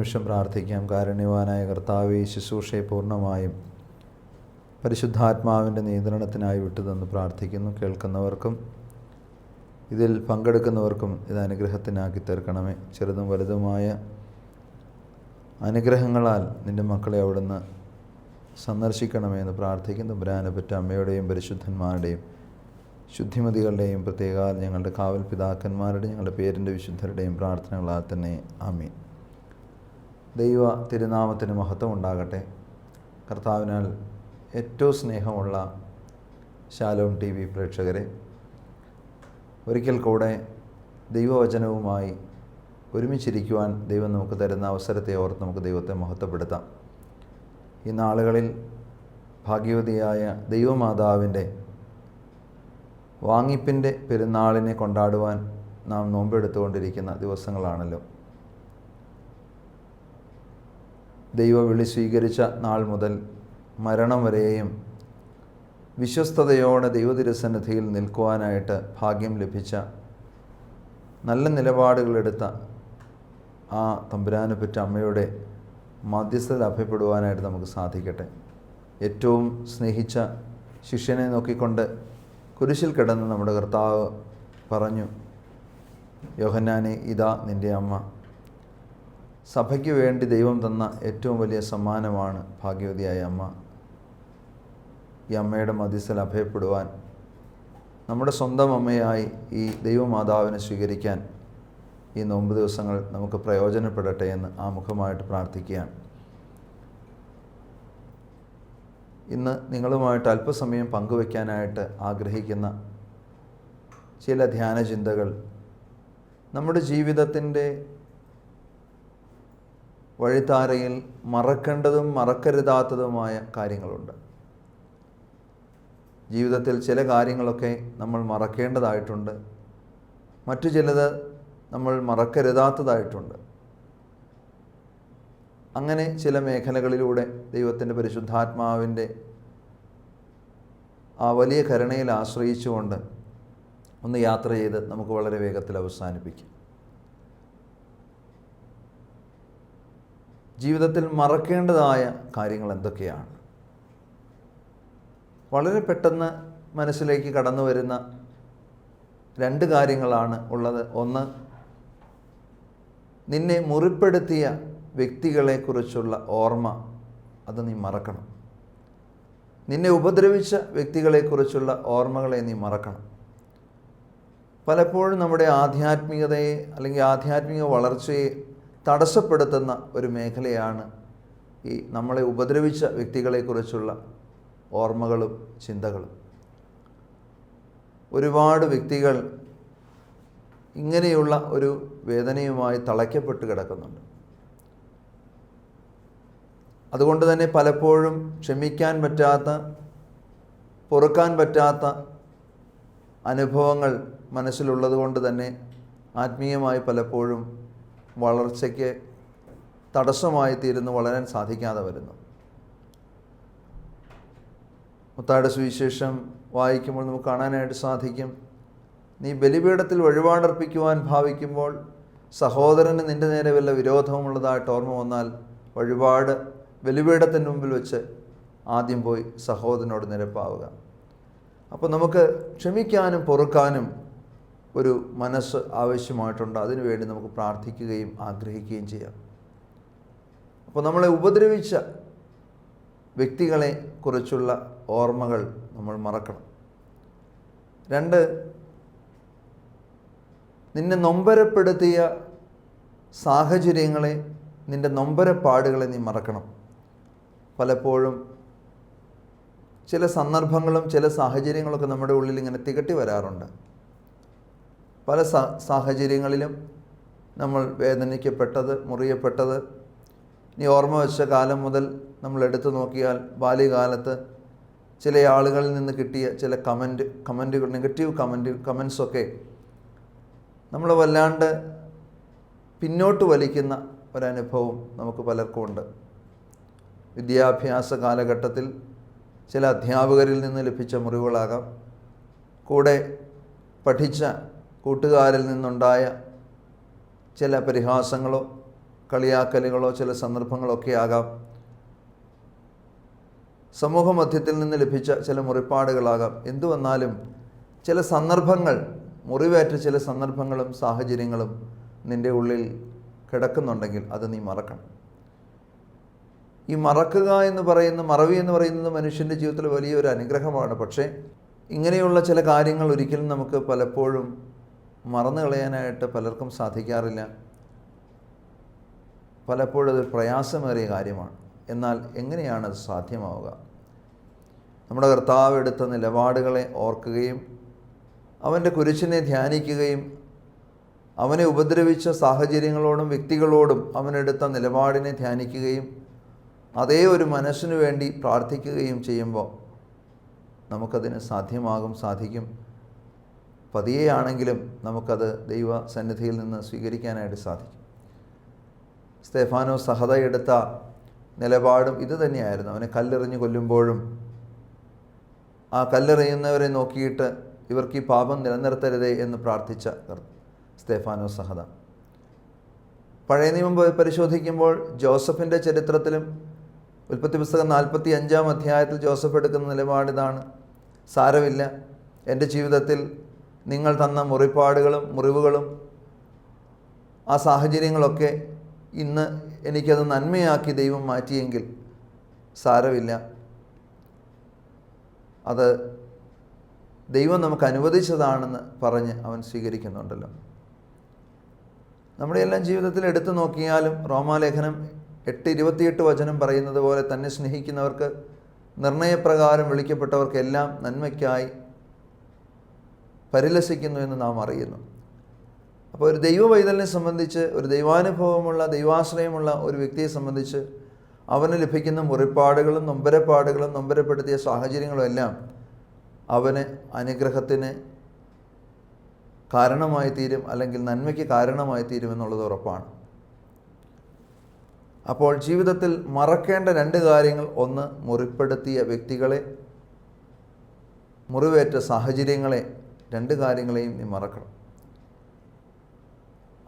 നിമിഷം പ്രാർത്ഥിക്കാം. കാരുണ്യവാനായ കർത്താവ് ശുശ്രൂഷയെ പൂർണമായും പരിശുദ്ധാത്മാവിന്റെ നിയന്ത്രണത്തിനായി വിട്ടുതന്ന് പ്രാർത്ഥിക്കുന്നു. കേൾക്കുന്നവർക്കും ഇതിൽ പങ്കെടുക്കുന്നവർക്കും ഇത് അനുഗ്രഹത്തിനാക്കി തീർക്കണമേ. ചെറുതും വലുതുമായ അനുഗ്രഹങ്ങളാൽ നിന്റെ മക്കളെ അവിടുന്ന് സന്ദർശിക്കണമേ എന്ന് പ്രാർത്ഥിക്കുന്നു. ബ്രാനപ്പറ്റ അമ്മയുടെയും പരിശുദ്ധന്മാരുടെയും ശുദ്ധിമതികളുടെയും പ്രത്യേക ഞങ്ങളുടെ കാവൽ പിതാക്കന്മാരുടെയും ഞങ്ങളുടെ പേരിന്റെ വിശുദ്ധരുടെയും പ്രാർത്ഥനകളാൽ തന്നെ. ആമീൻ. ദൈവ തിരുനാമത്തിന് മഹത്വം ഉണ്ടാകട്ടെ. കർത്താവിനാൽ ഏറ്റവും സ്നേഹമുള്ള ശാലോം ടി വി പ്രേക്ഷകരെ ഒരിക്കൽ കൂടെ ദൈവവചനവുമായി ഒരുമിച്ചിരിക്കുവാൻ ദൈവം നമുക്ക് തരുന്ന അവസരത്തെ ഓർത്ത് നമുക്ക് ദൈവത്തെ മഹത്വപ്പെടുത്താം. ഈ നാളുകളിൽ ഭാഗ്യവതിയായ ദൈവമാതാവിന്റെ വാങ്ങിപ്പിന്റെ പെരുന്നാളിനെ കൊണ്ടാടുവാൻ നാം നോമ്പെടുത്തുകൊണ്ടിരിക്കുന്ന ദിവസങ്ങളാണല്ലോ. ദൈവവിളി സ്വീകരിച്ച നാൾ മുതൽ മരണം വരെയും വിശ്വസ്തയോടെ ദൈവതിരസന്നിധിയിൽ നിൽക്കുവാനായിട്ട് ഭാഗ്യം ലഭിച്ച നല്ല നിലപാടുകളെടുത്ത ആ തമ്പുരാനെ പറ്റ അമ്മയുടെ മധ്യസ്ഥത അഭ്യപ്പെടുവാനായിട്ട് നമുക്ക് സാധിക്കട്ടെ. ഏറ്റവും സ്നേഹിച്ച ശിഷ്യനെ നോക്കിക്കൊണ്ട് കുരിശിൽ കിടന്ന് നമ്മുടെ കർത്താവ് പറഞ്ഞു യോഹന്നാനെ ഇതാ നിന്റെ അമ്മ. സഭയ്ക്ക് വേണ്ടി ദൈവം തന്ന ഏറ്റവും വലിയ സമ്മാനമാണ് ഭാഗ്യവതിയായ അമ്മ. ഈ അമ്മയുടെ മധ്യസ്ഥൽ അഭയപ്പെടുവാൻ നമ്മുടെ സ്വന്തം അമ്മയായി ഈ ദൈവമാതാവിനെ സ്വീകരിക്കാൻ ഈ നോമ്പ് ദിവസങ്ങൾ നമുക്ക് പ്രയോജനപ്പെടട്ടെ എന്ന് ആമുഖമായിട്ട് പ്രാർത്ഥിക്കുകയാണ്. ഇന്ന് നിങ്ങളുമായിട്ട് അല്പസമയം പങ്കുവയ്ക്കാനായിട്ട് ആഗ്രഹിക്കുന്ന ചില ധ്യാന ചിന്തകൾ നമ്മുടെ ജീവിതത്തിന്റെ വഴിത്താരയിൽ മറക്കേണ്ടതും മറക്കരുതാത്തതുമായ കാര്യങ്ങളുണ്ട്. ജീവിതത്തിൽ ചില കാര്യങ്ങളൊക്കെ നമ്മൾ മറക്കേണ്ടതായിട്ടുണ്ട്. മറ്റു ചിലത് നമ്മൾ മറക്കരുതാത്തതായിട്ടുണ്ട്. അങ്ങനെ ചില മേഖലകളിലൂടെ ദൈവത്തിന്റെ പരിശുദ്ധാത്മാവിന്റെ ആ വലിയ കരുണയിൽ ആശ്രയിച്ചുകൊണ്ട് ഒന്ന് യാത്ര ചെയ്ത് നമുക്ക് വളരെ വേഗത്തിൽ അവസാനിപ്പിക്കാം. ജീവിതത്തിൽ മറക്കേണ്ടതായ കാര്യങ്ങൾ എന്തൊക്കെയാണ്? വളരെ പെട്ടെന്ന് മനസ്സിലേക്ക് കടന്നു വരുന്ന രണ്ട് കാര്യങ്ങളാണ് ഉള്ളത്. ഒന്ന് നിന്നെ മുറിപ്പെടുത്തിയ വ്യക്തികളെക്കുറിച്ചുള്ള ഓർമ്മ അത് നീ മറക്കണം. നിന്നെ ഉപദ്രവിച്ച വ്യക്തികളെക്കുറിച്ചുള്ള ഓർമ്മകളെ നീ മറക്കണം. പലപ്പോഴും നമ്മുടെ ആധ്യാത്മികതയെ അല്ലെങ്കിൽ ആധ്യാത്മിക വളർച്ചയെ തടസ്സപ്പെടുത്തുന്ന ഒരു മേഖലയാണ് ഈ നമ്മളെ ഉപദ്രവിച്ച വ്യക്തികളെക്കുറിച്ചുള്ള ഓർമ്മകളും ചിന്തകളും. ഒരുപാട് വ്യക്തികൾ ഇങ്ങനെയുള്ള ഒരു വേദനയുമായി തളയ്ക്കപ്പെട്ട് കിടക്കുന്നുണ്ട്. അതുകൊണ്ട് തന്നെ പലപ്പോഴും ക്ഷമിക്കാൻ പറ്റാത്ത പൊറുക്കാൻ പറ്റാത്ത അനുഭവങ്ങൾ മനസ്സിലുള്ളത് കൊണ്ട് തന്നെ ആത്മീയമായി പലപ്പോഴും വളർച്ചയ്ക്ക് തടസ്സമായി തീരുന്നു വളരാൻ സാധിക്കാതെ വരുന്നു. മുത്തായുടെ സുവിശേഷം വായിക്കുമ്പോൾ നമുക്ക് കാണാനായിട്ട് സാധിക്കും. നീ ബലിപീഠത്തിൽ വഴിപാടർപ്പിക്കുവാൻ ഭാവിക്കുമ്പോൾ സഹോദരന് നിന്റെ നേരെ വല്ല വിരോധമുള്ളതായിട്ട് ഓർമ്മ വന്നാൽ വഴിപാട് ബലിപീഠത്തിന് മുമ്പിൽ വെച്ച് ആദ്യം പോയി സഹോദരനോട് നിരപ്പാവുക. അപ്പോൾ നമുക്ക് ക്ഷമിക്കാനും പൊറുക്കാനും ഒരു മനസ്സ് ആവശ്യമായിട്ടുണ്ട്. അതിനുവേണ്ടി നമുക്ക് പ്രാർത്ഥിക്കുകയും ആഗ്രഹിക്കുകയും ചെയ്യാം. അപ്പോൾ നമ്മളെ ഉപദ്രവിച്ച വ്യക്തികളെ കുറിച്ചുള്ള ഓർമ്മകൾ നമ്മൾ മറക്കണം. രണ്ട് നിന്നെ നൊമ്പരപ്പെടുത്തിയ സാഹചര്യങ്ങളെ നിന്റെ നൊമ്പരപ്പാടുകളെ നീ മറക്കണം. പലപ്പോഴും ചില സന്ദർഭങ്ങളും ചില സാഹചര്യങ്ങളൊക്കെ നമ്മുടെ ഉള്ളിൽ ഇങ്ങനെ തികട്ടി വരാറുണ്ട്. പല സാഹചര്യങ്ങളിലും നമ്മൾ വേദനിക്കപ്പെട്ടത് മുറിയപ്പെട്ടത്. ഇനി ഓർമ്മ വെച്ച കാലം മുതൽ നമ്മൾ എടുത്തു നോക്കിയാൽ ബാല്യകാലത്ത് ചില ആളുകളിൽ നിന്ന് കിട്ടിയ ചില കമന്റ് കമന്റുകൾ നെഗറ്റീവ് കമന്റ് കമൻസൊക്കെ നമ്മൾ വല്ലാണ്ട് പിന്നോട്ട് വലിക്കുന്ന ഒരനുഭവം നമുക്ക് പലർക്കും ഉണ്ട് വിദ്യാഭ്യാസ കാലഘട്ടത്തിൽ ചില അധ്യാപകരിൽ നിന്ന് ലഭിച്ച മുറിവുകളാകാം. കൂടെ പഠിച്ച കൂട്ടുകാരിൽ നിന്നുണ്ടായ ചില പരിഹാസങ്ങളോ കളിയാക്കലുകളോ ചില സന്ദർഭങ്ങളൊക്കെ ആകാം. സമൂഹ മധ്യത്തിൽ നിന്ന് ലഭിച്ച ചില മുറിപ്പാടുകളാകാം. എന്തുവന്നാലും ചില സന്ദർഭങ്ങൾ മുറിവേറ്റ ചില സന്ദർഭങ്ങളും സാഹചര്യങ്ങളും നിന്റെ ഉള്ളിൽ കിടക്കുന്നുണ്ടെങ്കിൽ അത് നീ മറക്കണം. ഈ മറക്കുക എന്ന് പറയുന്ന മറവി എന്ന് പറയുന്നത് മനുഷ്യന്റെ ജീവിതത്തിൽ വലിയൊരു അനുഗ്രഹമാണ്. പക്ഷേ ഇങ്ങനെയുള്ള ചില കാര്യങ്ങൾ ഒരിക്കലും നമുക്ക് പലപ്പോഴും മറന്നു കളയാനായിട്ട് പലർക്കും സാധിക്കാറില്ല. പലപ്പോഴും അത് പ്രയാസമേറിയ കാര്യമാണ്. എന്നാൽ എങ്ങനെയാണ് അത് സാധ്യമാവുക? നമ്മുടെ കർത്താവ് എടുത്ത നിലപാടുകളെ ഓർക്കുകയും അവന്റെ കുരിശിനെ ധ്യാനിക്കുകയും അവനെ ഉപദ്രവിച്ച സാഹചര്യങ്ങളോടും വ്യക്തികളോടും അവനെടുത്ത നിലപാടിനെ ധ്യാനിക്കുകയും അതേ ഒരു മനസ്സിനു വേണ്ടി പ്രാർത്ഥിക്കുകയും ചെയ്യുമ്പോൾ നമുക്കതിന് സാധ്യമാകും സാധിക്കും. പതിയെയാണെങ്കിലും നമുക്കത് ദൈവ സന്നിധിയിൽ നിന്ന് സ്വീകരിക്കാനായിട്ട് സാധിക്കും. സ്തേഫാനോ സഹത എടുത്ത നിലപാടും ഇത് തന്നെയായിരുന്നു. അവനെ കല്ലെറിഞ്ഞ് കൊല്ലുമ്പോഴും ആ കല്ലെറിയുന്നവരെ നോക്കിയിട്ട് ഇവർക്ക് ഈ പാപം നിലനിർത്തരുതേ എന്ന് പ്രാർത്ഥിച്ച സ്തേഫാനോ സഹത. പഴയ നിയമം പരിശോധിക്കുമ്പോൾ ജോസഫിന്റെ ചരിത്രത്തിലും ഉൽപ്പത്തി പുസ്തകം നാൽപ്പത്തി അഞ്ചാം അധ്യായത്തിൽ ജോസഫ് എടുക്കുന്ന നിലപാടിതാണ് സാരമില്ല എന്റെ ജീവിതത്തിൽ നിങ്ങൾ തന്ന മുറിപ്പാടുകളും മുറിവുകളും ആ സാഹചര്യങ്ങളൊക്കെ ഇന്ന് എനിക്കത് നന്മയാക്കി ദൈവം മാറ്റിയെങ്കിൽ സാരമില്ല. അത് ദൈവം നമുക്ക് അനുവദിച്ചതാണെന്ന് പറഞ്ഞ് അവൻ സ്വീകരിക്കുന്നുണ്ടല്ലോ. നമ്മുടെ എല്ലാം ജീവിതത്തിൽ എടുത്തു നോക്കിയാലും റോമാലേഖനം എട്ട് ഇരുപത്തിയെട്ട് വചനം പറയുന്നത് പോലെ തന്നെ സ്നേഹിക്കുന്നവർക്ക് നിർണയപ്രകാരം വിളിക്കപ്പെട്ടവർക്കെല്ലാം നന്മയ്ക്കായി പരിലസിക്കുന്നു എന്ന് നാം അറിയുന്നു. അപ്പോൾ ഒരു ദൈവ വൈതലിനെ സംബന്ധിച്ച് ഒരു ദൈവാനുഭവമുള്ള ദൈവാശ്രയമുള്ള ഒരു വ്യക്തിയെ സംബന്ധിച്ച് അവന് ലഭിക്കുന്ന മുറിപ്പാടുകളും നൊമ്പരപ്പാടുകളും നൊമ്പരപ്പെടുത്തിയ സാഹചര്യങ്ങളും എല്ലാം അവന് അനുഗ്രഹത്തിന് കാരണമായി തീരും അല്ലെങ്കിൽ നന്മയ്ക്ക് കാരണമായി തീരും എന്നുള്ളത് ഉറപ്പാണ്. അപ്പോൾ ജീവിതത്തിൽ മറക്കേണ്ട രണ്ട് കാര്യങ്ങൾ. ഒന്ന് മുറിപ്പെടുത്തിയ വ്യക്തികളെ മുറിവേറ്റ സാഹചര്യങ്ങളെ രണ്ട് കാര്യങ്ങളെയും നീ മറക്കണം.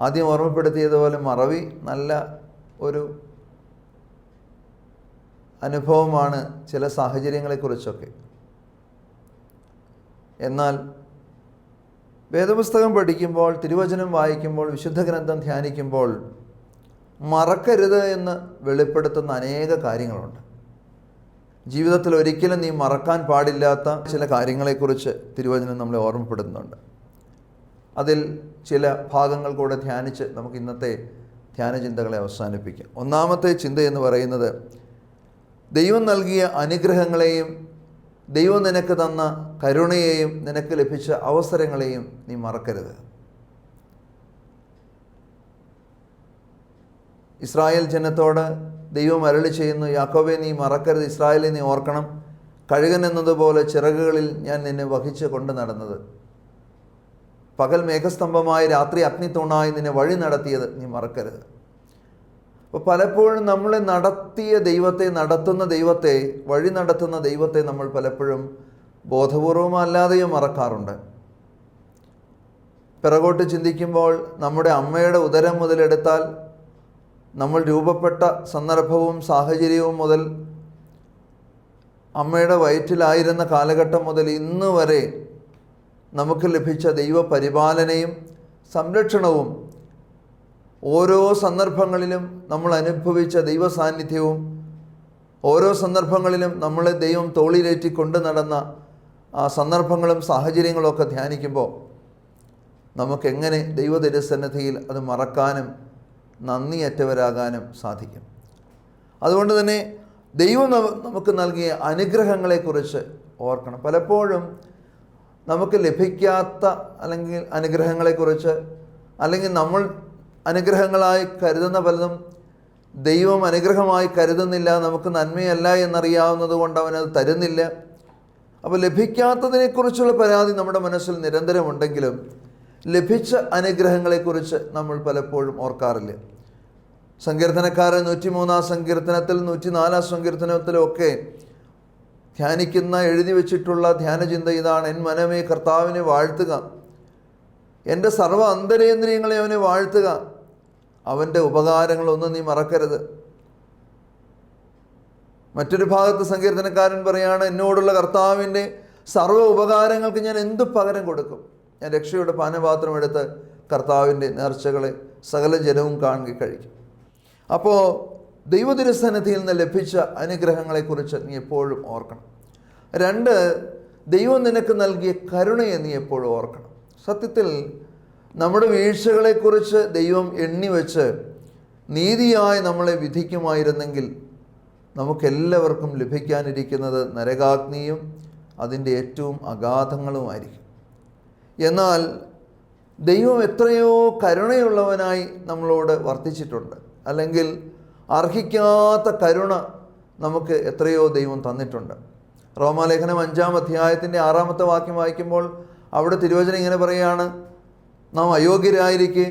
ആദ്യം ഓർമ്മപ്പെടുത്തിയതുപോലെ മറവി നല്ല ഒരു അനുഭവമാണ് ചില സാഹചര്യങ്ങളെക്കുറിച്ചൊക്കെ. എന്നാൽ വേദപുസ്തകം പഠിക്കുമ്പോൾ തിരുവചനം വായിക്കുമ്പോൾ വിശുദ്ധ ഗ്രന്ഥം ധ്യാനിക്കുമ്പോൾ മറക്കരുത് എന്ന് വെളിപ്പെടുത്തുന്ന അനേക കാര്യങ്ങളുണ്ട്. ജീവിതത്തിൽ ഒരിക്കലും നീ മറക്കാൻ പാടില്ലാത്ത ചില കാര്യങ്ങളെക്കുറിച്ച് തിരുവചനം നമ്മളെ ഓർമ്മപ്പെടുത്തുന്നുണ്ട്. അതിൽ ചില ഭാഗങ്ങൾ കൂടെ ധ്യാനിച്ച് നമുക്ക് ഇന്നത്തെ ധ്യാന ചിന്തകളെ അവസാനിപ്പിക്കാം. ഒന്നാമത്തെ ചിന്ത എന്ന് പറയുന്നത് ദൈവം നൽകിയ അനുഗ്രഹങ്ങളെയും ദൈവം നിനക്ക് തന്ന കരുണയെയും നിനക്ക് ലഭിച്ച അവസരങ്ങളെയും നീ മറക്കരുത്. ഇസ്രായേൽ ജനത്തോട് ദൈവം അരളി ചെയ്യുന്നു യാക്കോബെ നീ മറക്കരുത് ഇസ്രായേലെ നീ ഓർക്കണം. കഴുകൻ എന്നതുപോലെ ചിറകുകളിൽ ഞാൻ നിന്നെ വഹിച്ച് കൊണ്ട് നടന്നത്. പകൽ മേഘസ്തംഭമായി രാത്രി അഗ്നിത്തൂണായി നിന്നെ വഴി നടത്തിയത് നീ മറക്കരുത്. അപ്പോൾ പലപ്പോഴും നമ്മളെ നടത്തിയ ദൈവത്തെ നടത്തുന്ന ദൈവത്തെ വഴി നടത്തുന്ന ദൈവത്തെ നമ്മൾ പലപ്പോഴും ബോധപൂർവമല്ലാതെയും മറക്കാറുണ്ട്. പിറകോട്ട് ചിന്തിക്കുമ്പോൾ നമ്മുടെ അമ്മയുടെ ഉദരം മുതലെടുത്താൽ നമ്മൾ രൂപപ്പെട്ട സന്ദർഭവും സാഹചര്യവും മുതൽ അമ്മയുടെ വയറ്റിലായിരുന്ന കാലഘട്ടം മുതൽ ഇന്ന് വരെ നമുക്ക് ലഭിച്ച ദൈവപരിപാലനയും സംരക്ഷണവും ഓരോ സന്ദർഭങ്ങളിലും നമ്മൾ അനുഭവിച്ച ദൈവ സാന്നിധ്യവും ഓരോ സന്ദർഭങ്ങളിലും നമ്മളെ ദൈവം തോളിലേറ്റി കൊണ്ടു നടന്ന ആ സന്ദർഭങ്ങളും സാഹചര്യങ്ങളും ഒക്കെ ധ്യാനിക്കുമ്പോൾ നമുക്കെങ്ങനെ ദൈവ തിരുസന്നിധിയിൽ അത് മറക്കാനും നന്ദിയറ്റവരാകാനും സാധിക്കും. അതുകൊണ്ട് തന്നെ ദൈവം നമ- നമുക്ക് നൽകിയ അനുഗ്രഹങ്ങളെക്കുറിച്ച് ഓർക്കണം. പലപ്പോഴും നമുക്ക് ലഭിക്കാത്ത അല്ലെങ്കിൽ അനുഗ്രഹങ്ങളെക്കുറിച്ച് അല്ലെങ്കിൽ നമ്മൾ അനുഗ്രഹങ്ങളായി കരുതുന്ന പലതും ദൈവം അനുഗ്രഹമായി കരുതുന്നില്ല നമുക്ക് നന്മയല്ല എന്നറിയാവുന്നത് കൊണ്ട് അവനത് തരുന്നില്ല. അപ്പോൾ ലഭിക്കാത്തതിനെക്കുറിച്ചുള്ള പരാതി നമ്മുടെ മനസ്സിൽ നിരന്തരമുണ്ടെങ്കിലും ലഭിച്ച അനുഗ്രഹങ്ങളെക്കുറിച്ച് നമ്മൾ പലപ്പോഴും ഓർക്കാറില്ല. സങ്കീർത്തനക്കാരൻ നൂറ്റിമൂന്നാം സങ്കീർത്തനത്തിൽ നൂറ്റിനാലാം സങ്കീർത്തനത്തിലും ഒക്കെ ധ്യാനിക്കുന്ന എഴുതി വെച്ചിട്ടുള്ള ധ്യാനചിന്ത ഇതാണ്. എൻ മനമേ കർത്താവിനെ വാഴ്ത്തുക. എന്റെ സർവ അന്തരേന്ദ്രിയങ്ങളെ അവനെ വാഴ്ത്തുക. അവന്റെ ഉപകാരങ്ങളൊന്നും നീ മറക്കരുത്. മറ്റൊരു ഭാഗത്ത് സങ്കീർത്തനക്കാരൻ പറയാണ് എന്നോടുള്ള കർത്താവിന്റെ സർവ ഉപകാരങ്ങൾക്ക് ഞാൻ എന്ത് പകരം കൊടുക്കും? ഞാൻ രക്ഷയുടെ പാനപാത്രം എടുത്ത് കർത്താവിന്റെ നേർച്ചകളെ സകല ജനവും കാണുക കഴിക്കും. അപ്പോൾ ദൈവതിരുസന്നിധിയിൽ നിന്ന് ലഭിച്ച അനുഗ്രഹങ്ങളെക്കുറിച്ച് നീ എപ്പോഴും ഓർക്കണം. രണ്ട് ദൈവം നിനക്ക് നൽകിയ കരുണയെ നീ എപ്പോഴും ഓർക്കണം. സത്യത്തിൽ നമ്മുടെ വീഴ്ചകളെക്കുറിച്ച് ദൈവം എണ്ണി വെച്ച് നീതിയായി നമ്മളെ വിധിക്കുമായിരുന്നെങ്കിൽ നമുക്കെല്ലാവർക്കും ലഭിക്കാനിരിക്കുന്നത് നരകാഗ്നിയും അതിന്റെ ഏറ്റവും അഗാധങ്ങളുമായിരിക്കും. എന്നാൽ ദൈവം എത്രയോ കരുണയുള്ളവനായി നമ്മളോട് വർത്തിച്ചിട്ടുണ്ട്. അല്ലെങ്കിൽ അർഹിക്കാത്ത കരുണ നമുക്ക് എത്രയോ ദൈവം തന്നിട്ടുണ്ട്. റോമാലേഖനം അഞ്ചാം അധ്യായത്തിന്റെ ആറാമത്തെ വാക്യം വായിക്കുമ്പോൾ അവിടെ തിരുവചനം ഇങ്ങനെ പറയുകയാണ് നാം അയോഗ്യരായിരിക്കെ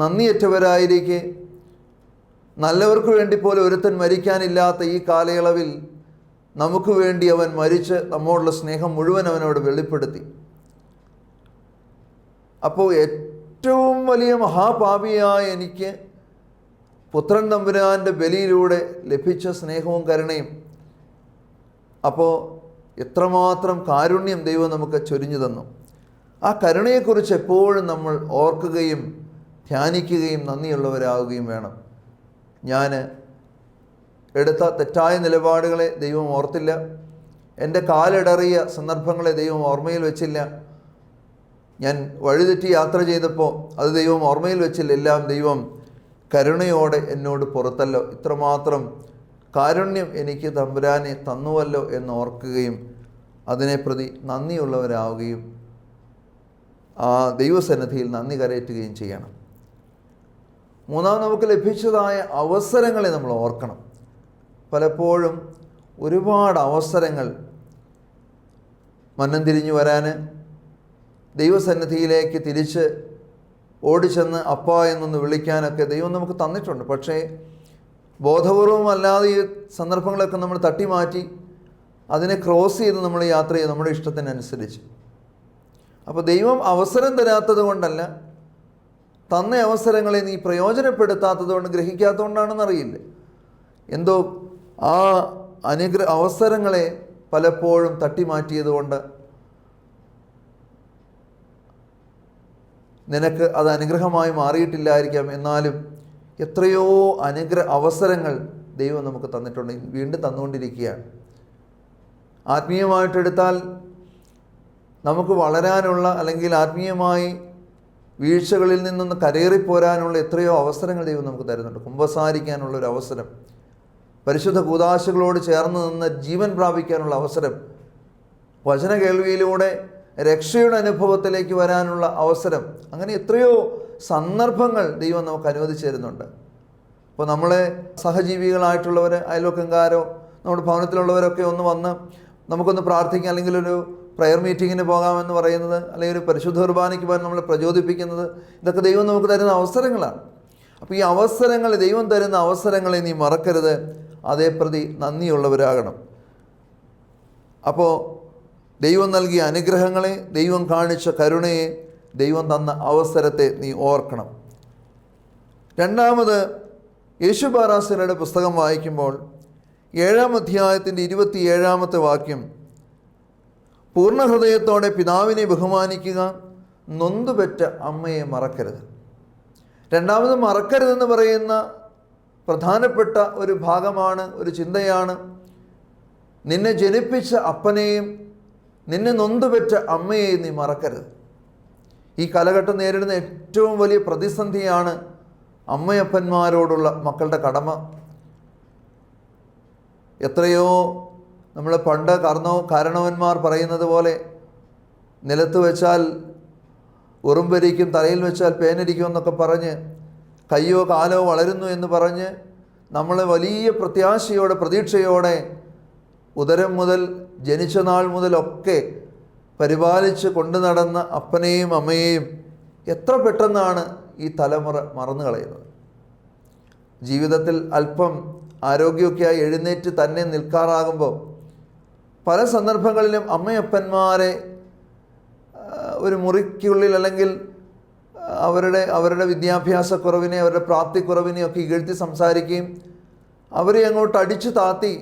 നന്ദിയറ്റവരായിരിക്കെ. നല്ലവർക്ക് വേണ്ടി പോലെ ഒരുത്തൻ മരിക്കാനില്ലാത്ത ഈ കാലയളവിൽ നമുക്ക് വേണ്ടി അവൻ മരിച്ച് നമ്മോടുള്ള സ്നേഹം മുഴുവൻ അവനോട് വെളിപ്പെടുത്തി. അപ്പോൾ ഏറ്റവും വലിയ മഹാപാപിയായ എനിക്ക് പുത്രൻ തമ്പുരാന്റെ ബലിയിലൂടെ ലഭിച്ച സ്നേഹവും കരുണയും. അപ്പോൾ എത്രമാത്രം കാരുണ്യം ദൈവം നമുക്ക് ചൊരിഞ്ഞു തന്നു. ആ കരുണയെക്കുറിച്ച് എപ്പോഴും നമ്മൾ ഓർക്കുകയും ധ്യാനിക്കുകയും നന്ദിയുള്ളവരാകുകയും വേണം. ഞാൻ എടുത്ത തെറ്റായ നിലപാടുകളെ ദൈവം ഓർത്തില്ല. എന്റെ കാലിടറിയ സന്ദർഭങ്ങളെ ദൈവം ഓർമ്മയിൽ വെച്ചില്ല. ഞാൻ വഴിതെറ്റി യാത്ര ചെയ്തപ്പോൾ അത് ദൈവം ഓർമ്മയിൽ വെച്ചില്ല. എല്ലാം ദൈവം കരുണയോടെ എന്നോട് പുറത്തല്ലോ. ഇത്രമാത്രം കാരുണ്യം എനിക്ക് തമ്പുരാനെ തന്നുവല്ലോ എന്ന് ഓർക്കുകയും അതിനെ പ്രതി നന്ദിയുള്ളവരാവുകയും ആ ദൈവസന്നിധിയിൽ നന്ദി കരയറ്റുകയും ചെയ്യണം. മൂന്നാം നമുക്ക് ലഭിച്ചതായ അവസരങ്ങളെ നമ്മൾ ഓർക്കണം. പലപ്പോഴും ഒരുപാട് അവസരങ്ങൾ മന്നം തിരിഞ്ഞു വരാൻ ദൈവസന്നിധിയിലേക്ക് തിരിച്ച് ഓടിച്ചെന്ന് അപ്പ എന്നൊന്ന് വിളിക്കാനൊക്കെ ദൈവം നമുക്ക് തന്നിട്ടുണ്ട്. പക്ഷേ ബോധപൂർവം അല്ലാതെ ഈ സന്ദർഭങ്ങളൊക്കെ നമ്മൾ തട്ടി മാറ്റി അതിനെ ക്രോസ് ചെയ്ത് നമ്മൾ യാത്ര ചെയ്ത് നമ്മുടെ ഇഷ്ടത്തിനനുസരിച്ച്. അപ്പോൾ ദൈവം അവസരം തരാത്തത് കൊണ്ടല്ല തന്ന അവസരങ്ങളെ നീ പ്രയോജനപ്പെടുത്താത്തത് കൊണ്ട് ഗ്രഹിക്കാത്തതുകൊണ്ടാണെന്നറിയില്ല എന്തോ ആ അനുഗ്രഹ അവസരങ്ങളെ പലപ്പോഴും തട്ടിമാറ്റിയത് കൊണ്ട് നിനക്ക് അത് അനുഗ്രഹമായി മാറിയിട്ടില്ലായിരിക്കാം. എന്നാലും എത്രയോ അനുഗ്രഹ അവസരങ്ങൾ ദൈവം നമുക്ക് തന്നിട്ടുണ്ട്. വീണ്ടും തന്നുകൊണ്ടിരിക്കുകയാണ്. ആത്മീയമായിട്ടെടുത്താൽ നമുക്ക് വളരാനുള്ള അല്ലെങ്കിൽ ആത്മീയമായി വീഴ്ചകളിൽ നിന്നൊന്ന് കരയേറിപ്പോരാനുള്ള എത്രയോ അവസരങ്ങൾ ദൈവം നമുക്ക് തരുന്നുണ്ട്. കുമ്പസാരിക്കാനുള്ള ഒരു അവസരം പരിശുദ്ധ കൂതാശകളോട് ചേർന്ന് നിന്ന് ജീവൻ പ്രാപിക്കാനുള്ള അവസരം വചന കേൾവിയിലൂടെ രക്ഷയുടെ അനുഭവത്തിലേക്ക് വരാനുള്ള അവസരം. അങ്ങനെ എത്രയോ സന്ദർഭങ്ങൾ ദൈവം നമുക്ക് അനുവദിച്ചു തരുന്നുണ്ട്. അപ്പോൾ നമ്മളെ സഹജീവികളായിട്ടുള്ളവർ അയൽവക്കംകാരോ നമ്മുടെ ഭവനത്തിലുള്ളവരൊക്കെ ഒന്ന് വന്ന് നമുക്കൊന്ന് പ്രാർത്ഥിക്കാം. അല്ലെങ്കിൽ ഒരു പ്രയർ മീറ്റിങ്ങിന് പോകാമെന്ന് പറയുന്നത് അല്ലെങ്കിൽ ഒരു പരിശുദ്ധ കുർബാനയ്ക്ക് പോകാൻ നമ്മളെ പ്രചോദിപ്പിക്കുന്നത് ഇതൊക്കെ ദൈവം നമുക്ക് തരുന്ന അവസരങ്ങളാണ്. അപ്പോൾ ഈ അവസരങ്ങൾ ദൈവം തരുന്ന അവസരങ്ങളെ നീ മറക്കരുത്. അതേ പ്രതി നന്ദിയുള്ളവരാകണം. അപ്പോൾ ദൈവം നൽകിയ അനുഗ്രഹങ്ങളെ ദൈവം കാണിച്ച കരുണയെ ദൈവം തന്ന അവസരത്തെ നീ ഓർക്കണം. രണ്ടാമത് യേശു ബാറാസനയുടെ പുസ്തകം വായിക്കുമ്പോൾ ഏഴാം അധ്യായത്തിന്റെ ഇരുപത്തിയേഴാമത്തെ വാക്യം പൂർണ ഹൃദയത്തോടെ പിതാവിനെ ബഹുമാനിക്കുക നൊന്തുപെറ്റ അമ്മയെ മറക്കരുത്. രണ്ടാമത് മറക്കരുതെന്ന് പറയുന്ന പ്രധാനപ്പെട്ട ഒരു ഭാഗമാണ് ഒരു ചിന്തയാണ്. നിന്നെ ജനിപ്പിച്ച അപ്പനെയും നിന്നെ നൊന്തുപെറ്റ അമ്മയെ നീ മറക്കരുത്. ഈ കാലഘട്ടം നേരിടുന്ന ഏറ്റവും വലിയ പ്രതിസന്ധിയാണ് അമ്മയപ്പന്മാരോടുള്ള മക്കളുടെ കടമ. എത്രയോ നമ്മൾ പണ്ട് കർണോ കാരണവന്മാർ പറയുന്നത് പോലെ നിലത്ത് വെച്ചാൽ ഉറുമ്പരിക്കും തലയിൽ വെച്ചാൽ പേനരിക്കും എന്നൊക്കെ പറഞ്ഞ് കയ്യോ കാലോ വളരുന്നു എന്ന് പറഞ്ഞ് നമ്മളെ വലിയ പ്രത്യാശയോടെ പ്രതീക്ഷയോടെ ഉദരം മുതൽ ജനിച്ച നാൾ മുതലൊക്കെ പരിപാലിച്ച് കൊണ്ടു നടന്ന അപ്പനെയും അമ്മയെയും എത്ര പെട്ടെന്നാണ് ഈ തലമുറ മറന്നു കളയുന്നത്? ജീവിതത്തിൽ അല്പം ആരോഗ്യമൊക്കെയായി എഴുന്നേറ്റ് തന്നെ നിൽക്കാറാകുമ്പോൾ പല സന്ദർഭങ്ങളിലും അമ്മയപ്പന്മാരെ ഒരു മുറിക്കുള്ളിൽ അല്ലെങ്കിൽ അവരുടെ അവരുടെ വിദ്യാഭ്യാസക്കുറവിനെ അവരുടെ പ്രാപ്തിക്കുറവിനെ ഒക്കെ ഇകഴ്ത്തി സംസാരിക്കുകയും അവരെ അങ്ങോട്ട് അടിച്ചു താത്തി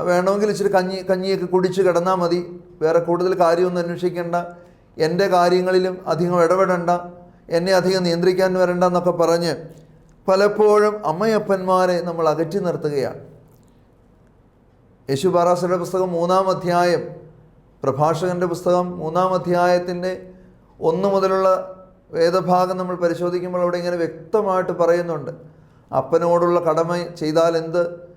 വേണമെങ്കിൽ ഇച്ചിരി കഞ്ഞി കഞ്ഞിയൊക്കെ കുടിച്ച് കിടന്നാൽ മതി. വേറെ കൂടുതൽ കാര്യമൊന്നും അന്വേഷിക്കേണ്ട. എന്റെ കാര്യങ്ങളിലും അധികം ഇടപെടണ്ട. എന്നെ അധികം നിയന്ത്രിക്കാൻ വരണ്ട എന്നൊക്കെ പറഞ്ഞ് പലപ്പോഴും അമ്മയപ്പന്മാരെ നമ്മൾ അകറ്റി നിർത്തുകയാണ്. യേശു ബാറാസയുടെ പുസ്തകം മൂന്നാം അധ്യായം പ്രഭാഷകന്റെ പുസ്തകം മൂന്നാം അധ്യായത്തിന്റെ ഒന്ന് മുതലുള്ള വേദഭാഗം നമ്മൾ പരിശോധിക്കുമ്പോൾ അവിടെ ഇങ്ങനെ വ്യക്തമായിട്ട് പറയുന്നുണ്ട്. അപ്പനോടുള്ള കടമ ചെയ്താൽ എന്ത്?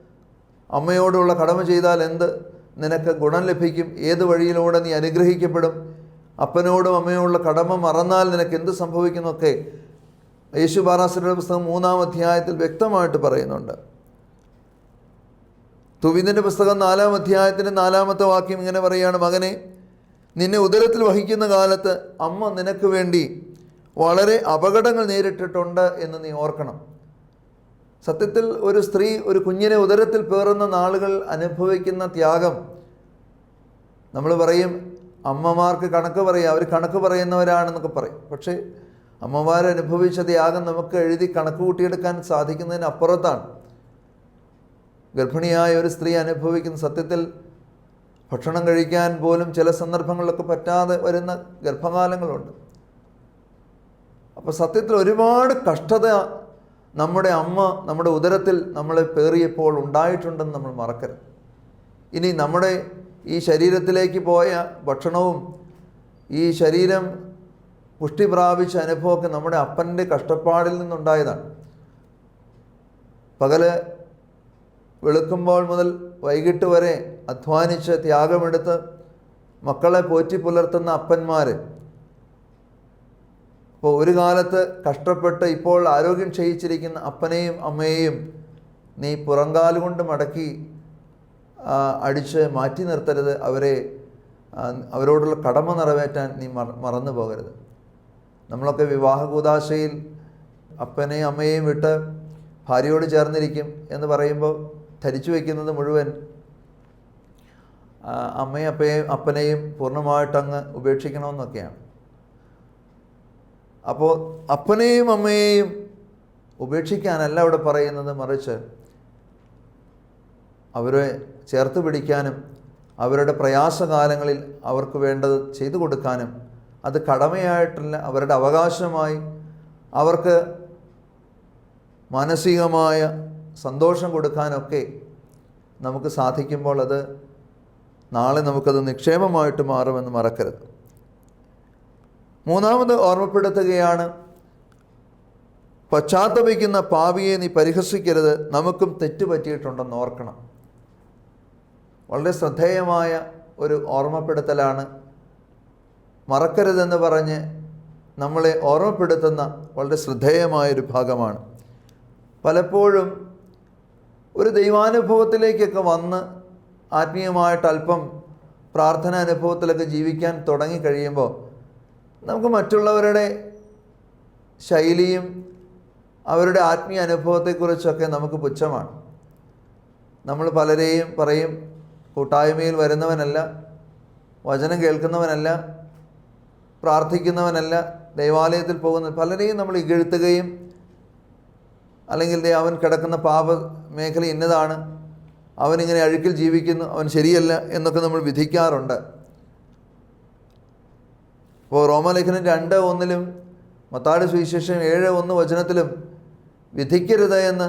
അമ്മയോടുള്ള കടമ ചെയ്താൽ എന്ത്? നിനക്ക് ഗുണം ലഭിക്കും. ഏത് വഴിയിലൂടെ നീ അനുഗ്രഹിക്കപ്പെടും? അപ്പനോടും അമ്മയോടുള്ള കടമ മറന്നാൽ നിനക്ക് എന്ത് സംഭവിക്കുന്നൊക്കെ യേശു ബാറാസരുടെ പുസ്തകം മൂന്നാം അധ്യായത്തിൽ വ്യക്തമായിട്ട് പറയുന്നുണ്ട്. തുവിതിന്റെ പുസ്തകം നാലാം അധ്യായത്തിന്റെ നാലാമത്തെ വാക്യം ഇങ്ങനെ പറയുകയാണ് മകനെ നിന്നെ ഉദരത്തിൽ വഹിക്കുന്ന കാലത്ത് അമ്മ നിനക്ക് വേണ്ടി വളരെ അപകടങ്ങൾ നേരിട്ടിട്ടുണ്ട് എന്ന് നീ ഓർക്കണം. സത്യത്തിൽ ഒരു സ്ത്രീ ഒരു കുഞ്ഞിനെ ഉദരത്തിൽ പേറുന്ന നാളുകൾ അനുഭവിക്കുന്ന ത്യാഗം. നമ്മൾ പറയും അമ്മമാർക്ക് കണക്ക് പറയും അവർ കണക്ക് പറയുന്നവരാണെന്നൊക്കെ പറയും. പക്ഷേ അമ്മമാർ അനുഭവിച്ച ത്യാഗം നമുക്ക് എഴുതി കണക്ക് കൂട്ടിയെടുക്കാൻ സാധിക്കുന്നതിന് അപ്പുറത്താണ്. ഗർഭിണിയായ ഒരു സ്ത്രീ അനുഭവിക്കുന്ന സത്യത്തിൽ ഭക്ഷണം കഴിക്കാൻ പോലും ചില സന്ദർഭങ്ങളിലൊക്കെ പറ്റാതെ വരുന്ന ഗർഭകാലങ്ങളുണ്ട്. അപ്പോൾ സത്യത്തിൽ ഒരുപാട് കഷ്ടത നമ്മുടെ അമ്മ നമ്മുടെ ഉദരത്തിൽ നമ്മളെ പേറിയപ്പോൾ ഉണ്ടായിട്ടുണ്ടെന്ന് നമ്മൾ മറക്കരുത്. ഇനി നമ്മുടെ ഈ ശരീരത്തിലേക്ക് പോയ ഭക്ഷണവും ഈ ശരീരം പുഷ്ടി പ്രാപിച്ച അനുഭവമൊക്കെ നമ്മുടെ അപ്പന്റെ കഷ്ടപ്പാടിൽ നിന്നുണ്ടായതാണ്. പകൽ വെളുക്കുമ്പോൾ മുതൽ വൈകിട്ട് വരെ അധ്വാനിച്ച് ത്യാഗമെടുത്ത് മക്കളെ പോറ്റി പുലർത്തുന്ന അപ്പന്മാർ അപ്പോൾ ഒരു കാലത്ത് കഷ്ടപ്പെട്ട് ഇപ്പോൾ ആരോഗ്യം ക്ഷയിച്ചിരിക്കുന്ന അപ്പനെയും അമ്മയെയും നീ പുറങ്കാലുകൊണ്ട് മടക്കി അടിച്ച് മാറ്റി നിർത്തരുത്. അവരെ അവരോടുള്ള കടമ നിറവേറ്റാൻ നീ മറ മറന്നു പോകരുത്. നമ്മളൊക്കെ വിവാഹ കൂതാശയിൽ അപ്പനെയും അമ്മയെയും വിട്ട് ഭാര്യയോട് ചേർന്നിരിക്കും എന്ന് പറയുമ്പോൾ ധരിച്ചു വയ്ക്കുന്നത് മുഴുവൻ അമ്മയും അപ്പയും അപ്പനെയും പൂർണമായിട്ടങ്ങ് ഉപേക്ഷിക്കണമെന്നൊക്കെയാണ്. അപ്പോൾ അപ്പനെയും അമ്മയെയും ഉപേക്ഷിക്കാനല്ല അവിടെ പറയുന്നത് മറിച്ച് അവരെ ചേർത്ത് പിടിക്കാനും അവരുടെ പ്രയാസകാലങ്ങളിൽ അവർക്ക് വേണ്ടത് ചെയ്തു കൊടുക്കാനും അത് കടമയായിട്ടല്ല അവരുടെ അവകാശമായി അവർക്ക് മാനസികമായ സന്തോഷം കൊടുക്കാനൊക്കെ നമുക്ക് സാധിക്കുമ്പോൾ അത് നാളെ നമുക്കത് നിക്ഷേപമായിട്ട് മാറുമെന്ന് മറക്കരുത്. മൂന്നാമത് ഓർമ്മപ്പെടുത്തുകയാണ് പശ്ചാത്തപിക്കുന്ന പാവിയെ നീ പരിഹസിക്കരുത് നമുക്കും തെറ്റ് പറ്റിയിട്ടുണ്ടെന്ന് ഓർക്കണം. വളരെ ശ്രദ്ധേയമായ ഒരു ഓർമ്മപ്പെടുത്തലാണ്. മറക്കരുതെന്ന് പറഞ്ഞ് നമ്മളെ ഓർമ്മപ്പെടുത്തുന്ന വളരെ ശ്രദ്ധേയമായൊരു ഭാഗമാണ്. പലപ്പോഴും ഒരു ദൈവാനുഭവത്തിലേക്കൊക്കെ വന്ന് ആത്മീയമായിട്ട് അല്പം പ്രാർത്ഥന അനുഭവത്തിലൊക്കെ ജീവിക്കാൻ തുടങ്ങിക്കഴിയുമ്പോൾ നമുക്ക് മറ്റുള്ളവരുടെ ശൈലിയും അവരുടെ ആത്മീയ അനുഭവത്തെക്കുറിച്ചൊക്കെ നമുക്ക് പുച്ഛമാണ്. നമ്മൾ പലരെയും പറയും കൂട്ടായ്മയിൽ വരുന്നവനല്ല വചനം കേൾക്കുന്നവനല്ല പ്രാർത്ഥിക്കുന്നവനല്ല ദൈവാലയത്തിൽ പോകുന്ന പലരെയും നമ്മൾ ഇകഴ്ത്തുകയും അല്ലെങ്കിൽ അവൻ കിടക്കുന്ന പാപ മേഖല ഇന്നതാണ് അവനിങ്ങനെ അഴുക്കിൽ ജീവിക്കുന്നു അവൻ ശരിയല്ല എന്നൊക്കെ നമ്മൾ വിധിക്കാറുണ്ട്. ഇപ്പോൾ റോമലേഖനം രണ്ട് ഒന്നിലും മത്താട് സുവിശേഷം ഏഴ് ഒന്ന് വചനത്തിലും വിധിക്കരുത് എന്ന്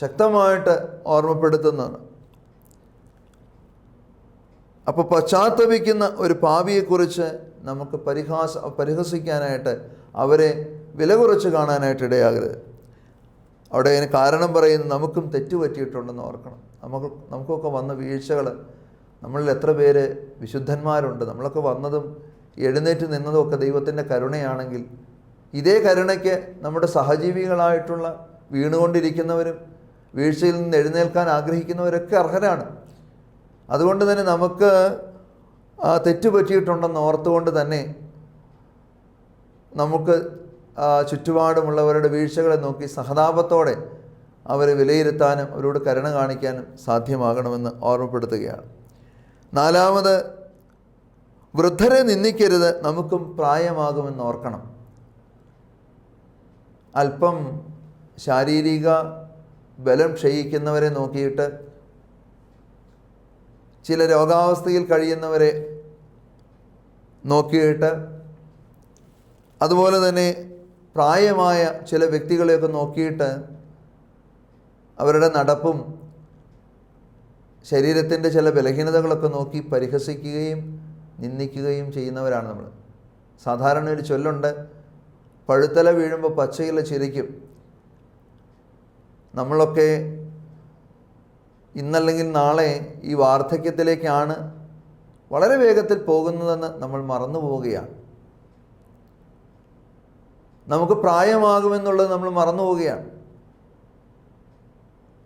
ശക്തമായിട്ട് ഓർമ്മപ്പെടുത്തുന്നതാണ്. അപ്പോൾ പശ്ചാത്തപിക്കുന്ന ഒരു പാപിയെക്കുറിച്ച് നമുക്ക് പരിഹാസ പരിഹസിക്കാനായിട്ട് അവരെ വില കുറച്ച് കാണാനായിട്ട് ഇടയാകരുത്. അവിടെ അതിന് കാരണം പറയുന്നത് നമുക്കും തെറ്റുപറ്റിയിട്ടുണ്ടെന്ന് ഓർക്കണം. നമുക്ക് നമുക്കൊക്കെ വന്ന വീഴ്ചകൾ നമ്മളിൽ എത്ര പേര് വിശുദ്ധന്മാരുണ്ട് നമ്മളൊക്കെ വന്നതും എഴുന്നേറ്റ് നിന്നതൊക്കെ ഒക്കെ ദൈവത്തിന്റെ കരുണയാണെങ്കിൽ ഇതേ കരുണയ്ക്ക് നമ്മുടെ സഹജീവികളായിട്ടുള്ള വീണുകൊണ്ടിരിക്കുന്നവരും വീഴ്ചയിൽ നിന്ന് എഴുന്നേൽക്കാൻ ആഗ്രഹിക്കുന്നവരൊക്കെ അർഹരാണ്. അതുകൊണ്ട് തന്നെ നമുക്ക് തെറ്റുപറ്റിയിട്ടുണ്ടെന്ന് തെറ്റ് പറ്റിയിട്ടുണ്ടെന്ന് ഓർത്തുകൊണ്ട് തന്നെ നമുക്ക് ചുറ്റുപാടുമുള്ളവരുടെ വീഴ്ചകളെ നോക്കി സഹതാപത്തോടെ അവരെ വിലയിരുത്താനും അവരോട് കരുണ കാണിക്കാനും സാധ്യമാകണമെന്ന് ഓർമ്മപ്പെടുത്തുകയാണ്. നാലാമത് വൃദ്ധരെ നിന്ദിക്കരുത് നമുക്കും പ്രായമാകുമെന്ന് ഓർക്കണം. അല്പം ശാരീരിക ബലം ക്ഷയിക്കുന്നവരെ നോക്കിയിട്ട് ചില രോഗാവസ്ഥയിൽ കഴിയുന്നവരെ നോക്കിയിട്ട് അതുപോലെ തന്നെ പ്രായമായ ചില വ്യക്തികളെയൊക്കെ നോക്കിയിട്ട് അവരുടെ നടപ്പും ശരീരത്തിന്റെ ചില ബലഹീനതകളൊക്കെ നോക്കി പരിഹസിക്കുകയും നിന്ദിക്കുകയും ചെയ്യുന്നവരാണ് നമ്മൾ. സാധാരണ ഒരു ചൊല്ലുണ്ട് പഴുത്തല വീഴുമ്പോൾ പച്ചയില ചിരിക്കും. നമ്മളൊക്കെ ഇന്നല്ലെങ്കിൽ നാളെ ഈ വാർദ്ധക്യത്തിലേക്കാണ് വളരെ വേഗത്തിൽ പോകുന്നതെന്ന് നമ്മൾ മറന്നു പോവുകയാണ്. നമുക്ക് പ്രായമാകുമെന്നുള്ളത് നമ്മൾ മറന്നു പോവുകയാണ്.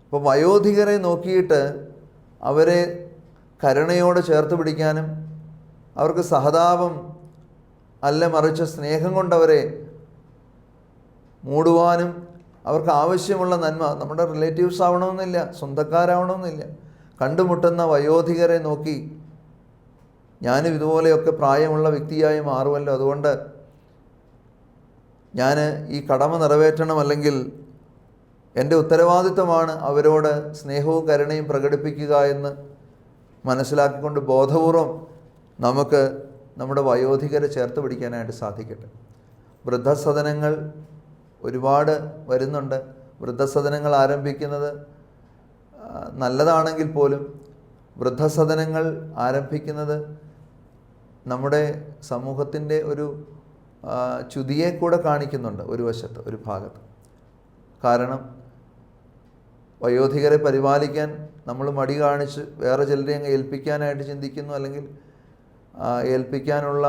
അപ്പോൾ വയോധികരെ നോക്കിയിട്ട് അവരെ കരുണയോടെ ചേർത്ത് പിടിക്കാനും അവർക്ക് സഹതാപം അല്ല മറിച്ച് സ്നേഹം കൊണ്ടവരെ മൂടുവാനും അവർക്ക് ആവശ്യമുള്ള നന്മ നമ്മുടെ റിലേറ്റീവ്സ് ആവണമെന്നില്ല സ്വന്തക്കാരാവണമെന്നില്ല. കണ്ടുമുട്ടുന്ന വയോധികരെ നോക്കി ഞാനും ഇതുപോലെയൊക്കെ പ്രായമുള്ള വ്യക്തിയായി മാറുമല്ലോ. അതുകൊണ്ട് ഞാൻ ഈ കടമ നിറവേറ്റണം അല്ലെങ്കിൽ എന്റെ ഉത്തരവാദിത്തമാണ് അവരോട് സ്നേഹവും കരുണയും പ്രകടിപ്പിക്കുക എന്ന് മനസ്സിലാക്കിക്കൊണ്ട് ബോധപൂർവം നമുക്ക് നമ്മുടെ വയോധികരെ ചേർത്ത് പിടിക്കാനായിട്ട് സാധിക്കട്ടെ. വൃദ്ധസദനങ്ങൾ ഒരുപാട് വരുന്നുണ്ട്. വൃദ്ധസദനങ്ങൾ ആരംഭിക്കുന്നത് നല്ലതാണെങ്കിൽ പോലും വൃദ്ധസദനങ്ങൾ ആരംഭിക്കുന്നത് നമ്മുടെ സമൂഹത്തിന്റെ ഒരു ചുതിയെ കൂടെ കാണിക്കുന്നുണ്ട് ഒരു വശത്ത് ഒരു ഭാഗത്ത്. കാരണം വയോധികരെ പരിപാലിക്കാൻ നമ്മൾ മടി കാണിച്ച് വേറെ ചിലരെ അങ്ങ് ഏൽപ്പിക്കാനായിട്ട് ചിന്തിക്കുന്നു അല്ലെങ്കിൽ ഏൽപ്പിക്കാനുള്ള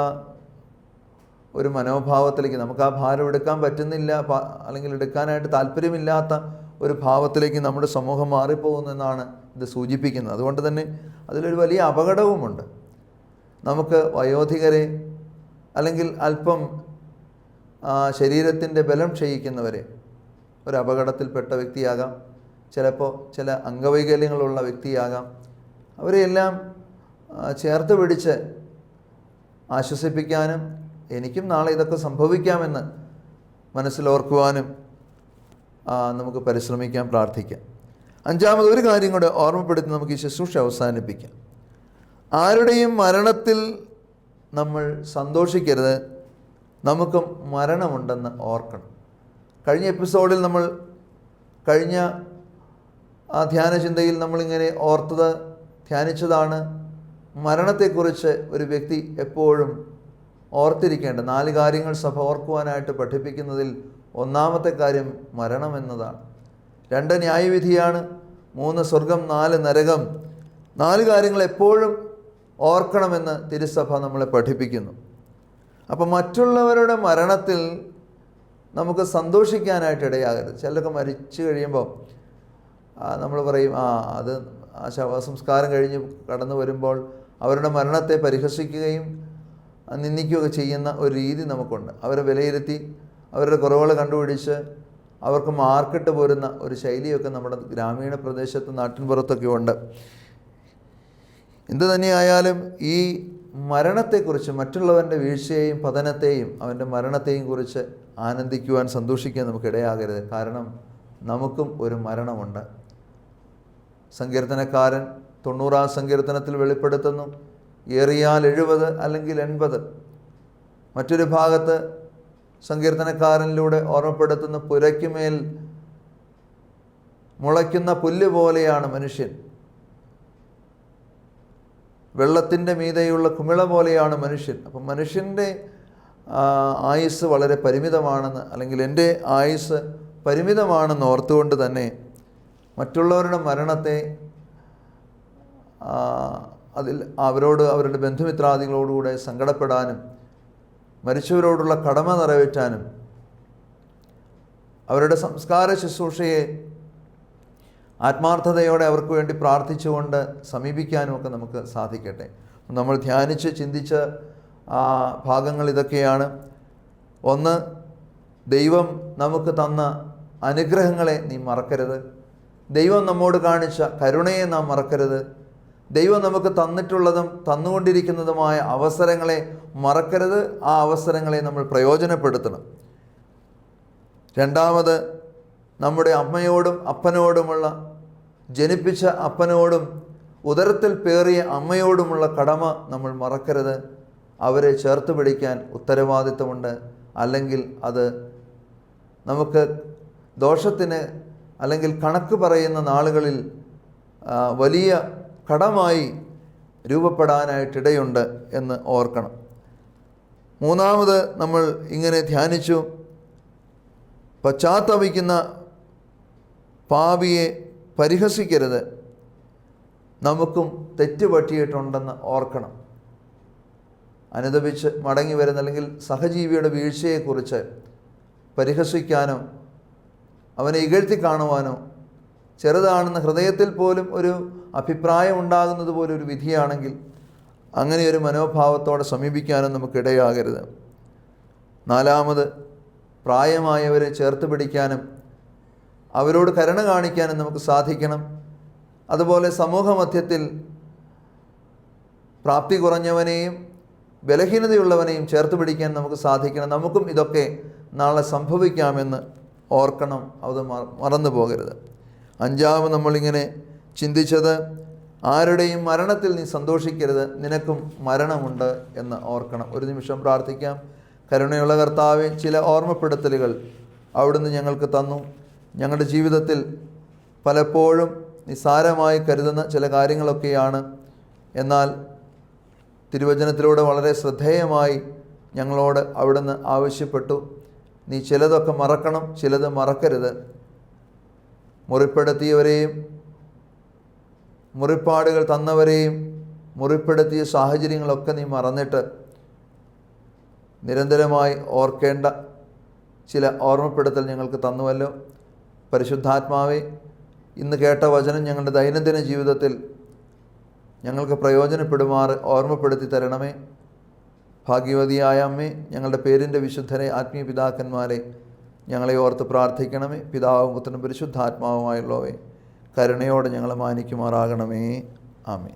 ഒരു മനോഭാവത്തിലേക്ക് നമുക്ക് ആ ഭാരം എടുക്കാൻ പറ്റുന്നില്ല അല്ലെങ്കിൽ എടുക്കാനായിട്ട് താല്പര്യമില്ലാത്ത ഒരു ഭാവത്തിലേക്ക് നമ്മുടെ സമൂഹം മാറിപ്പോകുന്നു എന്നാണ് ഇത് സൂചിപ്പിക്കുന്നത്. അതുകൊണ്ട് തന്നെ അതിലൊരു വലിയ അപകടവുമുണ്ട്. നമുക്ക് വയോധികരെ അല്ലെങ്കിൽ അല്പം ശരീരത്തിന്റെ ബലം ക്ഷയിക്കുന്നവരെ ഒരു അപകടത്തിൽപ്പെട്ട വ്യക്തിയാകാം. ചിലപ്പോൾ ചില അംഗവൈകല്യങ്ങളുള്ള വ്യക്തിയാകാം. അവരെയെല്ലാം ചേർത്ത് പിടിച്ച് ആശ്വസിപ്പിക്കാനും എനിക്കും നാളെ ഇതൊക്കെ സംഭവിക്കാമെന്ന് മനസ്സിലോർക്കുവാനും നമുക്ക് പരിശ്രമിക്കാൻ പ്രാർത്ഥിക്കാം. അഞ്ചാമത് ഒരു കാര്യം കൂടെ ഓർമ്മപ്പെടുത്തി നമുക്ക് ഈ ശുശ്രൂഷ അവസാനിപ്പിക്കാം. ആരുടെയും മരണത്തിൽ നമ്മൾ സന്തോഷിക്കരുത്. നമുക്കും മരണമുണ്ടെന്ന് ഓർക്കണം. കഴിഞ്ഞ എപ്പിസോഡിൽ നമ്മൾ കഴിഞ്ഞ ആ ധ്യാനചിന്തയിൽ നമ്മളിങ്ങനെ ഓർത്തത് ധ്യാനിച്ചതാണ്. മരണത്തെക്കുറിച്ച് ഒരു വ്യക്തി എപ്പോഴും ഓർത്തിരിക്കേണ്ട നാല് കാര്യങ്ങൾ സഭ ഓർക്കുവാനായിട്ട് പഠിപ്പിക്കുന്നതിൽ ഒന്നാമത്തെ കാര്യം മരണം എന്നതാണ്. രണ്ട് ന്യായവിധിയാണ്. മൂന്ന് സ്വർഗം. നാല് നരകം. നാല് കാര്യങ്ങൾ എപ്പോഴും ഓർക്കണമെന്ന് തിരുസഭ നമ്മളെ പഠിപ്പിക്കുന്നു. അപ്പോൾ മറ്റുള്ളവരുടെ മരണത്തിൽ നമുക്ക് സന്തോഷിക്കാനായിട്ട് ഇടയാകരുത്. ചിലരൊക്കെ മരിച്ചു കഴിയുമ്പോൾ നമ്മൾ പറയും ആ അത് ആ ശവസംസ്കാരം കഴിഞ്ഞ് കടന്നു വരുമ്പോൾ അവരുടെ മരണത്തെ പരിഹസിക്കുകയും നിന്ദിക്കുകയൊക്കെ ചെയ്യുന്ന ഒരു രീതി നമുക്കുണ്ട്. അവരെ വിലയിരുത്തി അവരുടെ കുറവുകൾ കണ്ടുപിടിച്ച് അവർക്ക് മാർക്കിട്ട് പോരുന്ന ഒരു ശൈലിയൊക്കെ നമ്മുടെ ഗ്രാമീണ പ്രദേശത്ത് നാട്ടിൻപുറത്തൊക്കെ ഉണ്ട്. എന്തു തന്നെയായാലും ഈ മരണത്തെക്കുറിച്ച് മറ്റുള്ളവന്റെ വീഴ്ചയെയും പതനത്തെയും അവന്റെ മരണത്തെയും കുറിച്ച് ആനന്ദിക്കുവാൻ സന്തോഷിക്കാൻ നമുക്ക് ഇടയാകരുത് കാരണം നമുക്കും ഒരു മരണമുണ്ട്. സങ്കീർത്തനക്കാരൻ തൊണ്ണൂറാം സങ്കീർത്തനത്തിൽ വെളിപ്പെടുത്തുന്നു. ഏറിയാൽ എഴുപത് അല്ലെങ്കിൽ എൺപത്. മറ്റൊരു ഭാഗത്ത് സങ്കീർത്തനക്കാരനിലൂടെ ഓർമ്മപ്പെടുത്തുന്ന പുരയ്ക്കുമേൽ മുളയ്ക്കുന്ന പുല്ല് പോലെയാണ് മനുഷ്യൻ. വെള്ളത്തിന്റെ മീതെയുള്ള കുമിള പോലെയാണ് മനുഷ്യൻ. അപ്പം മനുഷ്യന്റെ ആയുസ് വളരെ പരിമിതമാണെന്ന് അല്ലെങ്കിൽ എന്റെ ആയുസ് പരിമിതമാണെന്ന് ഓർത്തുകൊണ്ട് തന്നെ മറ്റുള്ളവരുടെ മരണത്തെ അതിൽ അവരോട് അവരുടെ ബന്ധുമിത്രാദികളോടുകൂടെ സങ്കടപ്പെടാനും മരിച്ചവരോടുള്ള കടമ നിറവേറ്റാനും അവരുടെ സംസ്കാര ശുശ്രൂഷയെ ആത്മാർത്ഥതയോടെ അവർക്ക് വേണ്ടി പ്രാർത്ഥിച്ചുകൊണ്ട് സമീപിക്കാനും ഒക്കെ നമുക്ക് സാധിക്കട്ടെ. നമ്മൾ ധ്യാനിച്ച് ചിന്തിച്ച ഭാഗങ്ങൾ ഇതൊക്കെയാണ്. ഒന്ന് ദൈവം നമുക്ക് തന്ന അനുഗ്രഹങ്ങളെ നീ മറക്കരുത്. ദൈവം നമ്മോട് കാണിച്ച കരുണയെ നാം മറക്കരുത്. ദൈവം നമുക്ക് തന്നിട്ടുള്ളതും തന്നുകൊണ്ടിരിക്കുന്നതുമായ അവസരങ്ങളെ മറക്കരുത്. ആ അവസരങ്ങളെ നമ്മൾ പ്രയോജനപ്പെടുത്തണം. രണ്ടാമത് നമ്മുടെ അമ്മയോടും അപ്പനോടുമുള്ള ജനിപ്പിച്ച അപ്പനോടും ഉദരത്തിൽ പേറിയ അമ്മയോടുമുള്ള കടമ നമ്മൾ മറക്കരുത്. അവരെ ചേർത്ത് പിടിക്കാൻ ഉത്തരവാദിത്വമുണ്ട്. അല്ലെങ്കിൽ അത് നമുക്ക് ദോഷത്തിന് അല്ലെങ്കിൽ കണക്ക് പറയുന്ന നാളുകളിൽ വലിയ കടമായി രൂപപ്പെടാനായിട്ടിടയുണ്ട് എന്ന് ഓർക്കണം. മൂന്നാമത് നമ്മൾ ഇങ്ങനെ ധ്യാനിച്ചു പശ്ചാത്തപിക്കുന്ന പാപിയെ പരിഹസിക്കരുത്. നമുക്കും തെറ്റ് പറ്റിയിട്ടുണ്ടെന്ന് ഓർക്കണം. അനുദപിച്ച് മടങ്ങി വരുന്ന അല്ലെങ്കിൽ സഹജീവിയുടെ വീഴ്ചയെക്കുറിച്ച് പരിഹസിക്കാനോ അവനെ ഇകഴ്ത്തി കാണുവാനോ ചെറുതാണെന്ന് ഹൃദയത്തിൽ പോലും ഒരു അഭിപ്രായം ഉണ്ടാകുന്നത് ഒരു വിധിയാണെങ്കിൽ അങ്ങനെ ഒരു മനോഭാവത്തോടെ സമീപിക്കാനും നമുക്കിടയാകരുത്. നാലാമത് പ്രായമായവരെ ചേർത്ത് പിടിക്കാനും അവരോട് കരുണ കാണിക്കാനും നമുക്ക് സാധിക്കണം. അതുപോലെ സമൂഹമധ്യത്തിൽ പ്രാപ്തി കുറഞ്ഞവനെയും ബലഹീനതയുള്ളവനെയും ചേർത്ത് പിടിക്കാൻ നമുക്ക് സാധിക്കണം. നമുക്കും ഇതൊക്കെ നാളെ സംഭവിക്കാമെന്ന് ഓർക്കണം. അത് മറ- മറന്നു പോകരുത് അഞ്ചാമത് നമ്മളിങ്ങനെ ചിന്തിച്ചത് ആരുടെയും മരണത്തിൽ നീ സന്തോഷിക്കരുത് നിനക്കും മരണമുണ്ട് എന്ന് ഓർക്കണം. ഒരു നിമിഷം പ്രാർത്ഥിക്കാം. കരുണയുള്ള കർത്താവെ ചില ഓർമ്മപ്പെടുത്തലുകൾ അവിടുന്ന് ഞങ്ങൾക്ക് തന്നു. ഞങ്ങളുടെ ജീവിതത്തിൽ പലപ്പോഴും നിസ്സാരമായി കരുതുന്ന ചില കാര്യങ്ങളൊക്കെയാണ്. എന്നാൽ തിരുവചനത്തിലൂടെ വളരെ ശ്രദ്ധേയമായി ഞങ്ങളോട് അവിടുന്ന് ആവശ്യപ്പെട്ടു. നീ ചിലതൊക്കെ മറക്കണം ചിലത് മറക്കരുത്. മുറിപ്പെടുത്തിയവരെയും മുറിപ്പാടുകൾ തന്നവരെയും മുറിപ്പെടുത്തിയ സാഹചര്യങ്ങളൊക്കെ നീ മറന്നിട്ട് നിരന്തരമായി ഓർക്കേണ്ട ചില ഓർമ്മപ്പെടുത്തൽ ഞങ്ങൾക്ക് തന്നുവല്ലോ. പരിശുദ്ധാത്മാവെ ഇന്ന് കേട്ട വചനം ഞങ്ങളുടെ ദൈനംദിന ജീവിതത്തിൽ ഞങ്ങൾക്ക് പ്രയോജനപ്പെടുമാറ് ഓർമ്മപ്പെടുത്തി തരണമേ. ഭാഗ്യവതിയായ അമ്മേ ഞങ്ങളുടെ പേരിന്റെ വിശുദ്ധരെ ആത്മീയ പിതാക്കന്മാരെ ഞങ്ങളെ ഓർത്ത് പ്രാർത്ഥിക്കണമേ. പിതാവും പുത്രനും പരിശുദ്ധാത്മാവുമായുള്ളവേ. കരുണയോടെ ഞങ്ങളെ മാനിക്കുമാറാകണമേ. ആമേ